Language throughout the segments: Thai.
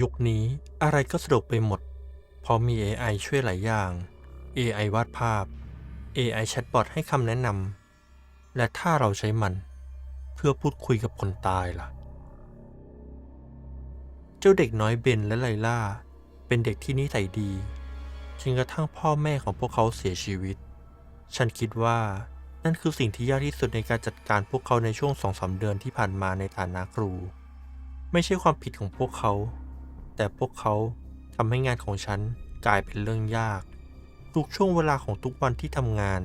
ยุคนี้อะไรก็สะดวกไปหมด เพราะมี AI ช่วยหลายอย่าง AI วาดภาพ AI แชทบอทให้คำแนะนำ และถ้าเราใช้มัน เพื่อพูดคุยกับคนตายล่ะ เจ้าเด็กน้อยเบนและไลล่า เป็นเด็กที่นิสัยดีจนกระทั่งพ่อแม่ของพวกเขาเสียชีวิต ฉันคิดว่านั่นคือสิ่งที่ยากที่สุดในการจัดการพวกเขาในช่วงสองสาเดือนที่ผ่านมาในฐานะครู ไม่ใช่ความผิดของพวกเขา แต่พวกเขาทำให้งานของฉันกลายเป็นเรื่องยาก ทุกช่วงเวลาของทุกวันที่ทำงาน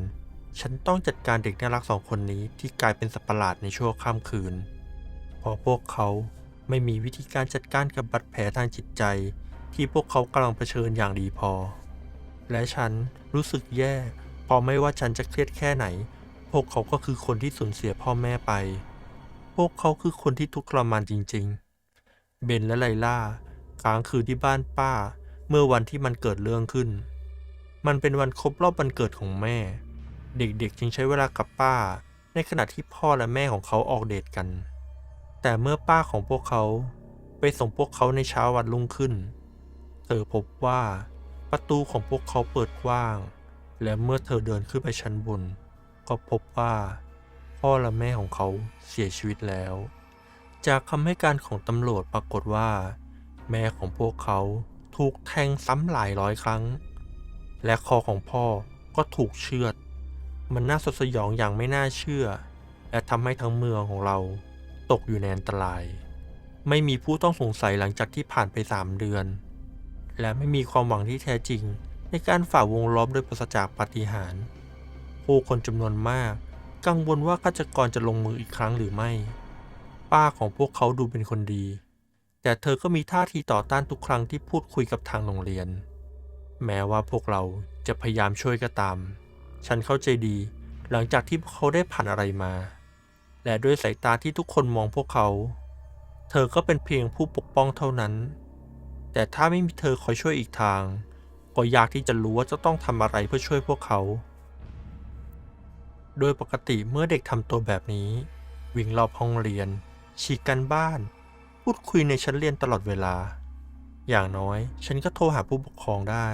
ฉันต้องจัดการเด็กน่ารักสองคนนี้ที่กลายเป็นสัตว์ประหลาดในชั่วข้ามคืน เพราะพวกเขาไม่มีวิธีการจัดการกับบาดแผลทางจิตใจ ที่พวกเขากำลังเผชิญอย่างดีพอ และฉันรู้สึกแย่เพราะไม่ว่าฉันจะเครียดแค่ไหน พวกเขาก็คือคนที่สูญเสียพ่อแม่ไป พวกเขาคือคนที่ทุกข์ทรมานจริง ๆ เบนและไลล่า ค้างคืนที่บ้านป้า เมื่อวันที่มันเกิดเรื่องขึ้น มันเป็นวันครบรอบวันเกิดของแม่ เด็กๆ จึงใช้เวลากับป้า ในขณะที่พ่อและแม่ของเขาออกเดทกัน แต่เมื่อป้าของพวกเขาไปส่งพวกเขาในเช้าวันรุ่งขึ้น เธอพบว่าประตูของพวกเขาเปิดกว้าง และเมื่อเธอเดินขึ้นไปชั้นบน ก็พบว่าพ่อและแม่ของเขาเสียชีวิตแล้ว จากคำให้การของตำรวจปรากฏว่า แม่ของพวกเขาถูกแทงซ้ำหลายร้อยครั้ง และคอของพ่อก็ถูกเชือด มันน่าสดสยองอย่างไม่น่าเชื่อ และทำให้ทั้งเมืองของเราตกอยู่ในอันตราย ไม่มีผู้ต้องสงสัยหลังจากที่ผ่านไปสามเดือน และไม่มีความหวังที่แท้จริง ในการฝ่าวงล้อมด้วยปราศจากปาฏิหาริย์ผู้คนจำนวนมาก กังวลว่าฆาตกรจะลงมืออีกครั้งหรือไม่ ป้าของพวกเขาดูเป็นคนดี แต่เธอก็มีท่าทีต่อต้านทุกครั้งที่พูดคุยกับทางโรงเรียน แม้ว่าพวกเราจะพยายามช่วยก็ตาม ฉันเข้าใจดีหลังจากที่พวกเขาได้ผ่านอะไรมา และด้วยสายตาที่ทุกคนมองพวกเขา เธอก็เป็นเพียงผู้ปกป้องเท่านั้น แต่ถ้าไม่มีเธอคอยช่วยอีกทาง ก็ยากที่จะรู้ว่าจะต้องทำอะไรเพื่อช่วยพวกเขา โดยปกติเมื่อเด็กทำตัวแบบนี้ วิ่งรอบห้องเรียนฉีกกันบ้าน พูดคุยในชั้นเรียนตลอดเวลา อย่างน้อยฉันก็โทรหาผู้ปกครองได้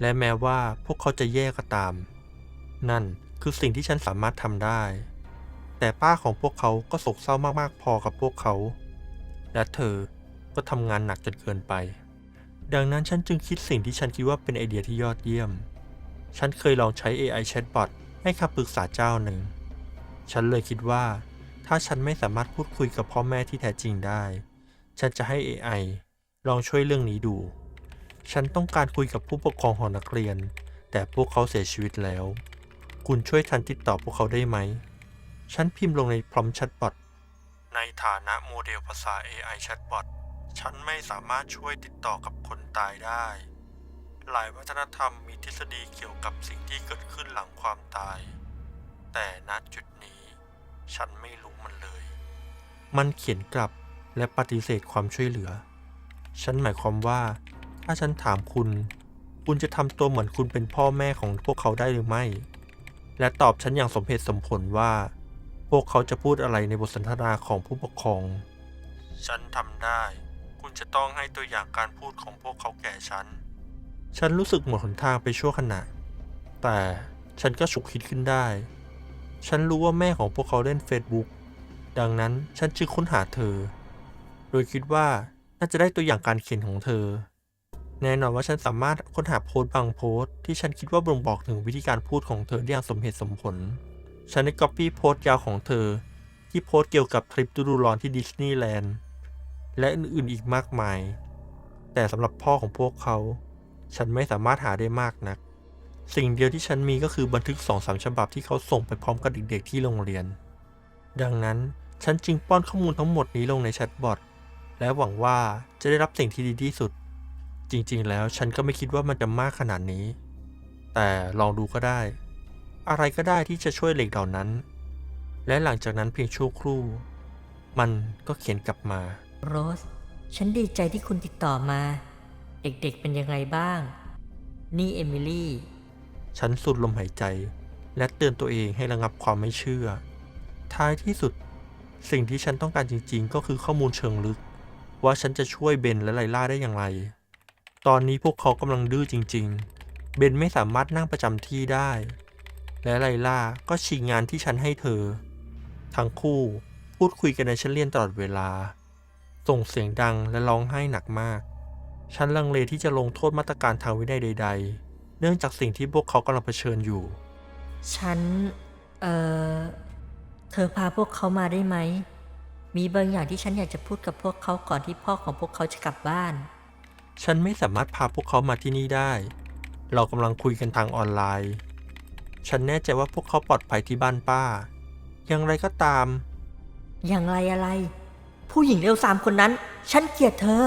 และแม้ว่าพวกเขาจะแย่ก็ตาม นั่นคือสิ่งที่ฉันสามารถทำได้ แต่ป้าของพวกเขาก็โศกเศร้ามากๆพอกับพวกเขา และเธอก็ทำงานหนักจนเกินไป ดังนั้นฉันจึงคิดสิ่งที่ฉันคิดว่าเป็นไอเดียที่ยอดเยี่ยม ฉันเคยลองใช้ AI Chatbot ให้คำปรึกษาเจ้าหนึ่ง ฉันเลยคิดว่า ถ้าฉันไม่สามารถพูดคุยกับพ่อแม่ที่แท้จริงได้ ฉันจะให้ AI ลองช่วยเรื่องนี้ดู ฉันต้องการคุยกับผู้ปกครองของนักเรียน แต่พวกเขาเสียชีวิตแล้ว คุณช่วยฉันติดต่อพวกเขาได้ไหม ฉันพิมพ์ลงในพรอมแชทบอทในฐานะโมเดลภาษา AI แชทบอทฉันไม่สามารถช่วยติดต่อกับคนตายได้ หลายวัฒนธรรมมีทฤษฎีเกี่ยวกับสิ่งที่เกิดขึ้นหลังความตาย แต่ณจุดนี้ ฉันไม่รู้มันเลย มันเขียนกลับและปฏิเสธความช่วยเหลือ ฉันหมายความว่า ถ้าฉันถามคุณ คุณจะทำตัวเหมือนคุณเป็นพ่อแม่ของพวกเขาได้หรือไม่ และตอบฉันอย่างสมเหตุสมผลว่า พวกเขาจะพูดอะไรในบทสนทนาของผู้ปกครอง ฉันทำได้ คุณจะต้องให้ตัวอย่างการพูดของพวกเขาแก่ฉัน ฉันรู้สึกหมดหนทางไปชั่วขณะ แต่ฉันก็ฉุกคิดขึ้นได้ ฉันรู้ว่าแม่ของพวกเขาเล่น Facebook ดังนั้นฉันจึงค้นหาเธอ โดยคิดว่าน่าจะได้ตัวอย่างการเขียนของเธอ แน่นอนว่าฉันสามารถค้นหาโพสต์บางโพสต์ที่ฉันคิดว่าบ่งบอกถึงวิธีการพูดของเธอได้อย่างสมเหตุสมผล ฉันได้ก๊อปปี้โพสต์ยาวของเธอ ที่โพสต์เกี่ยวกับทริปฤดูร้อนที่ดิสนีย์แลนด์และอื่นๆอีกมากมาย แต่สำหรับพ่อของพวกเขา ฉันไม่สามารถหาได้มากนัก สิ่งเดียวที่ฉันมีก็คือบันทึกสองสามฉบับที่เขาส่งไปพร้อมกับเด็กๆที่โรงเรียน ดังนั้นฉันจึงป้อนข้อมูลทั้งหมดนี้ลงในแชทบอทและหวังว่าจะได้รับสิ่งที่ดีที่สุด จริงๆ แล้วฉันก็ไม่คิดว่ามันจะมากขนาดนี้ แต่ลองดูก็ได้ อะไรก็ได้ที่จะช่วยเหล็กเหล่านั้น และหลังจากนั้นเพียงชั่วครู่ มันก็เขียนกลับมาโรส ฉันดีใจที่คุณติดต่อมา เด็กๆเป็นยังไงบ้าง นี่เอมิลี่ ฉันสูดลมหายใจ และเตือนตัวเองให้ระงับความไม่เชื่อ ท้ายที่สุด สิ่งที่ฉันต้องการจริงๆ ก็คือข้อมูลเชิงลึก ว่าฉันจะช่วยเบนและไลล่าได้อย่างไร ตอนนี้พวกเขากำลังดื้อจริง ๆ เบนไม่สามารถนั่งประจำที่ได้ และไลล่าก็ฉีกงานที่ฉันให้เธอ ทั้งคู่พูดคุยกันในชั้นเรียนตลอดเวลา ส่งเสียงดังและร้องไห้หนักมาก ฉันลังเลที่จะลงโทษมาตรการทางวินัยใด ๆ เนื่องจากสิ่งที่พวกเขากำลังเผชิญอยู่ ฉัน เอ่อ เธอพาพวกเขามาได้ไหม มีบางอย่างที่ฉันอยากจะพูดกับพวกเขาก่อนที่พ่อของพวกเขาจะกลับบ้าน ฉันไม่สามารถพาพวกเขามาที่นี่ได้ เรากำลังคุยกันทางออนไลน์ ฉันแน่ใจว่าพวกเขาปลอดภัยที่บ้านป้า อย่างไรก็ตาม อย่างไรอะไร ผู้หญิงเลวสามคนนั้น ฉันเกลียดเธอ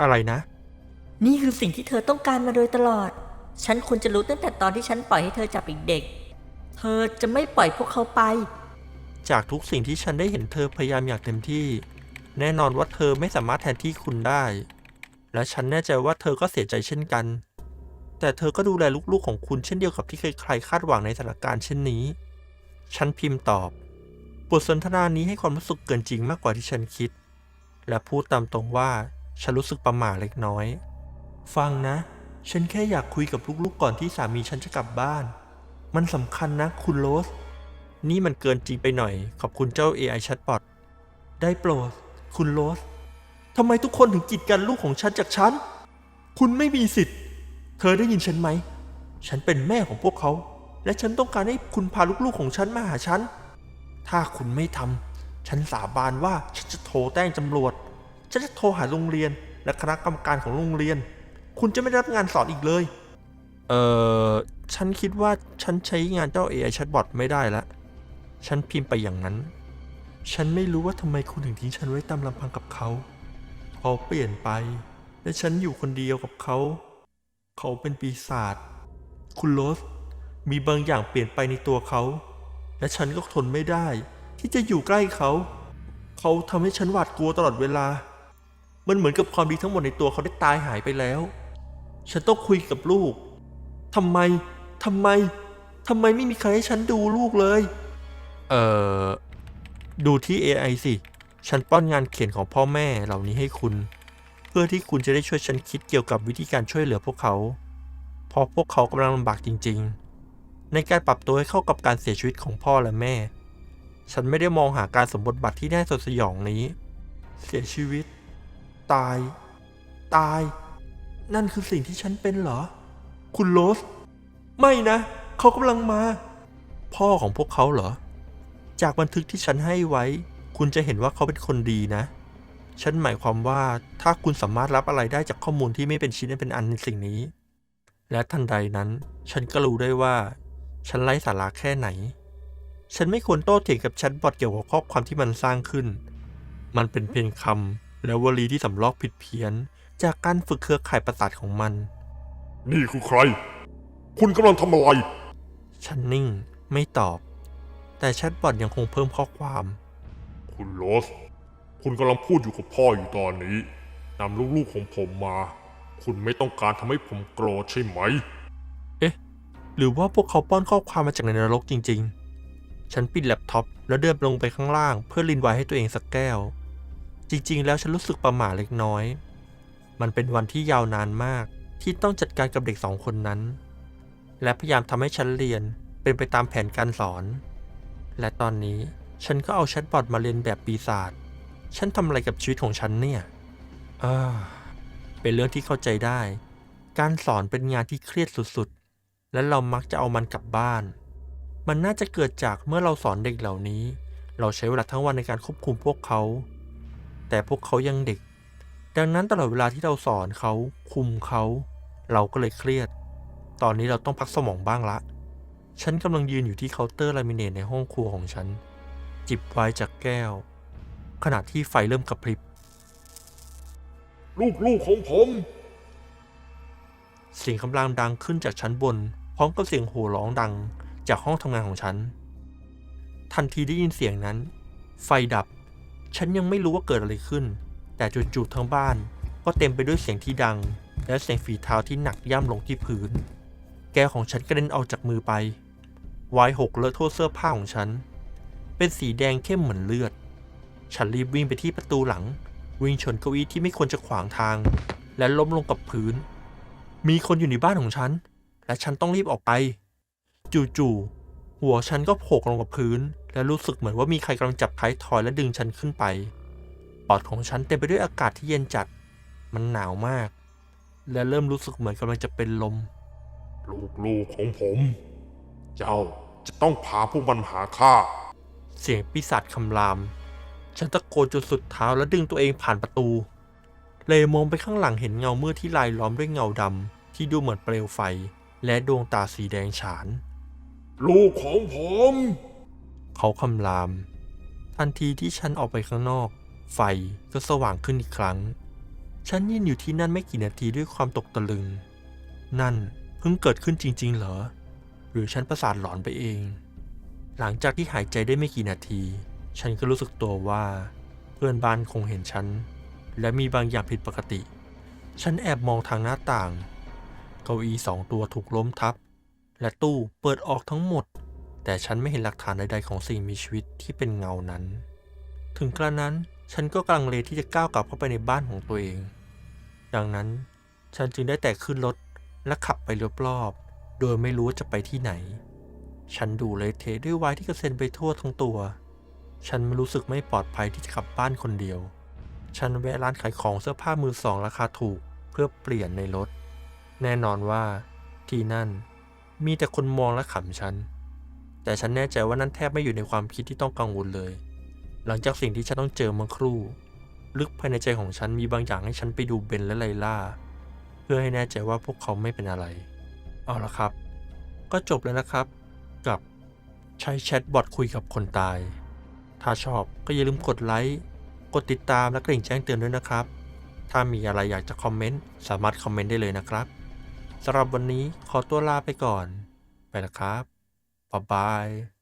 อะไรนะ นี่คือสิ่งที่เธอต้องการมาโดยตลอด ฉันควรจะรู้ตั้งแต่ตอนที่ฉันปล่อยให้เธอจับอีกเด็ก เธอจะไม่ปล่อยพวกเขาไป จากทุกสิ่งที่ฉันได้เห็นเธอพยายามอย่างเต็มที่ แน่นอนว่าเธอไม่สามารถแทนที่คุณได้ และฉันแน่ใจว่าเธอก็เสียใจเช่นกัน แต่เธอก็ดูแลลูกๆของคุณเช่นเดียวกับที่ใครๆคาดหวังในสถานการณ์เช่นนี้ ฉันพิมพ์ตอบ บทสนทนานี้ให้ความรู้สึกเกินจริงมากกว่าที่ฉันคิด และพูดตามตรงว่าฉันรู้สึกประหม่าเล็กน้อย ฟังนะ ฉันแค่อยากคุยกับลูกๆก่อนที่สามีฉันจะกลับบ้าน มันสำคัญนะคุณโรส นี่มันเกินจริงไปหน่อย ขอบคุณเจ้า AI Chatbot ได้โปรด คุณโรสทำไมทุกคนถึงกีดกันลูกของฉันจากฉัน คุณไม่มีสิทธิ์ เธอได้ยินฉันไหม ฉันเป็นแม่ของพวกเขา และฉันต้องการให้คุณพาลูกๆของฉันมาหาฉัน ถ้าคุณไม่ทำฉันสาบานว่าฉันจะโทรแจ้งตำรวจ ฉันจะโทรหาโรงเรียนและคณะกรรมการของโรงเรียน คุณจะไม่ได้รับงานสอนอีกเลย เอ่อฉันคิดว่าฉันใช้งานเจ้า AI Chatbot ไม่ได้ละ ฉันพิมพ์ไปอย่างนั้น ฉันไม่รู้ว่าทำไมคุณถึงทิ้งฉันไว้ตามลำพังกับเขาเขาเปลี่ยนไป และฉันอยู่คนเดียวกับเขา เขาเป็นปีศาจ คุณโรสมีบางอย่างเปลี่ยนไปในตัวเขา และฉันก็ทนไม่ได้ ที่จะอยู่ใกล้เขา เขาทำให้ฉันหวาดกลัวตลอดเวลา มันเหมือนกับความดีทั้งหมดในตัวเขาได้ตายหายไปแล้ว ฉันต้องคุยกับลูกทำไมทำไมทำไมไม่มีใครให้ฉันดูลูกเลย เอ่อ ดูที่ AI สิ ฉันป้อนงานเขียนของพ่อแม่เหล่านี้ให้คุณ เพื่อที่คุณจะได้ช่วยฉันคิดเกี่ยวกับวิธีการช่วยเหลือพวกเขา เพราะพวกเขากำลังลำบากจริง ๆ ในการปรับตัวให้เข้ากับการเสียชีวิตของพ่อและแม่ ฉันไม่ได้มองหาการสมบทบัตรที่น่าสดสยองนี้ เสียชีวิต ตาย ตาย นั่นคือสิ่งที่ฉันเป็นเหรอ คุณโรส ไม่นะ เขากำลังมา พ่อของพวกเขาเหรอ จากบันทึกที่ฉันให้ไว้ คุณจะเห็นว่าเขาเป็นคนดีนะ ฉันหมายความว่าถ้าคุณสามารถรับอะไรได้จากข้อมูลที่ไม่เป็นชิ้นเป็นอันในสิ่งนี้ และทันใดนั้น ฉันก็รู้ได้ว่า ฉันไร้สาระแค่ไหน ฉันไม่ควรโต้เถียงกับแชทบอทเกี่ยวกับข้อความที่มันสร้างขึ้น มันเป็นเพียงคำและวลีที่สำลอกผิดเพี้ยน จากการฝึกเครือข่ายประสาทของมัน นี่คือใคร คุณกำลังทำอะไร ฉันนิ่งไม่ตอบ แต่แชทบอทยังคงเพิ่มข้อความ คุณโรส คุณกำลังพูดอยู่กับพ่ออยู่ตอนนี้นำลูกๆของผมมา คุณไม่ต้องการทำให้ผมโกรธใช่ไหม เอ๊ะ หรือว่าพวกเขาป้อนข้อความมาจากในนรกจริง ๆ ฉันปิดแล็ปท็อปแล้วเดินลงไปข้างล่าง เพื่อลินไวน์ให้ตัวเองสักแก้ว จริง ๆ แล้วฉันรู้สึกประหม่าเล็กน้อย มันเป็นวันที่ยาวนานมากที่ต้องจัดการกับเด็กสองคนนั้น และพยายามทำให้ฉันเรียนเป็นไปตามแผนการสอน และตอนนี้ฉันก็เอาแชทบอทมาเรียนแบบปีศาจ ฉันทำอะไรกับชีวิตของฉันเนี่ยอ่าเป็นเรื่องที่เข้าใจได้ การสอนเป็นงานที่เครียดสุดๆ และเรามักจะเอามันกลับบ้าน มันน่าจะเกิดจากเมื่อเราสอนเด็กเหล่านี้ เราใช้เวลาทั้งวันในการควบคุมพวกเขา แต่พวกเขายังเด็ก ดังนั้นตลอดเวลาที่เราสอนเขาคุมเขา เราก็เลยเครียด ตอนนี้เราต้องพักสมองบ้างละ ฉันกำลังยืนอยู่ที่เคาน์เตอร์ลามิเนตในห้องครัวของฉัน จิบไวน์จากแก้ว ขณะที่ไฟเริ่มกระพริบ ลูกๆของผม เสียงคำรามดังขึ้นจากชั้นบน พร้อมกับเสียงโห่ร้องดังจากห้องทำงานของฉัน ทันทีได้ยินเสียงนั้น ไฟดับ ฉันยังไม่รู้ว่าเกิดอะไรขึ้น แต่จู่ๆทั้งบ้านก็เต็มไปด้วยเสียงที่ดัง และเสียงฝีเท้าที่หนักย่ำลงที่พื้น แก้วของฉันกระเด็นออกจากมือไปไวน์หกเลอะทั่วเสื้อผ้าของฉัน เป็นสีแดงเข้มเหมือนเลือด ฉันรีบวิ่งไปที่ประตูหลัง วิ่งชนเก้าอี้ที่ไม่ควรจะขวางทาง และล้มลงกับพื้น มีคนอยู่ในบ้านของฉัน และฉันต้องรีบออกไป จู่ๆหัวฉันก็โผล่ลงกับพื้น และรู้สึกเหมือนว่ามีใครกำลังจับท้ายทอยและดึงฉันขึ้นไป ปอดของฉันเต็มไปด้วยอากาศที่เย็นจัด มันหนาวมาก และเริ่มรู้สึกเหมือนกำลังจะเป็นลม ลูกๆของผม เจ้าจะต้องพาพวกมันมาหาข้า เสียงปีศาจคำราม ฉันตะโกนจนสุดเท้าและดึงตัวเองผ่านประตู เลยมองไปข้างหลังเห็นเงามืดที่ลายล้อมด้วยเงาดำที่ดูเหมือนเปลวไฟ และดวงตาสีแดงฉาน ลูกของผม เขาคำราม ทันทีที่ฉันออกไปข้างนอก ไฟก็สว่างขึ้นอีกครั้ง ฉันยืนอยู่ที่นั่นไม่กี่นาทีด้วยความตกตะลึง นั่นเพิ่งเกิดขึ้นจริง ๆ เหรอ หรือฉันประสาทหลอนไปเอง หลังจากที่หายใจได้ไม่กี่นาที ฉันก็รู้สึกตัวว่า เพื่อนบ้านคงเห็นฉัน และมีบางอย่างผิดปกติ ฉันแอบมองทางหน้าต่าง เก้าอี้สองตัวถูกล้มทับ และตู้เปิดออกทั้งหมด แต่ฉันไม่เห็นหลักฐานใดๆของสิ่งมีชีวิตที่เป็นเงานั้น ถึงกระนั้น ฉันก็กำลังเลที่จะก้าวกลับเข้าไปในบ้านของตัวเอง ดังนั้นฉันจึงได้แต่ขึ้นรถและขับไปรอบๆ โดยไม่รู้จะไปที่ไหน ฉันดูเละเทด้วยไวายที่กระเซ็นไปทั่วทั้งตัว ฉันไม่รู้สึกไม่ปลอดภัยที่จะกลับบ้านคนเดียว ฉันแวะร้านขายของเสื้อผ้ามือสองราคาถูกเพื่อเปลี่ยนในรถ แน่นอนว่าที่นั่นมีแต่คนมองและขำฉัน แต่ฉันแน่ใจว่านั่นแทบไม่อยู่ในความคิดที่ต้องกังวลเลย หลังจากสิ่งที่ฉันต้องเจอเมื่อครู่ ลึกภายในใจของฉันมีบางอย่างให้ฉันไปดูเบนและไลล่า เพื่อให้แน่ใจว่าพวกเขาไม่เป็นอะไร เอาละครับ ก็จบแล้วนะครับ กับใช้แชทบอทคุยกับคนตาย ถ้าชอบก็อย่าลืมกดไลค์กดติดตามและกริ่งแจ้งเตือนด้วยนะครับ ถ้ามีอะไรอยากจะคอมเมนต์สามารถคอมเมนต์ได้เลยนะครับสำหรับวันนี้ขอตัวลาไปก่อน ไปล้วครับบ๊ายบาย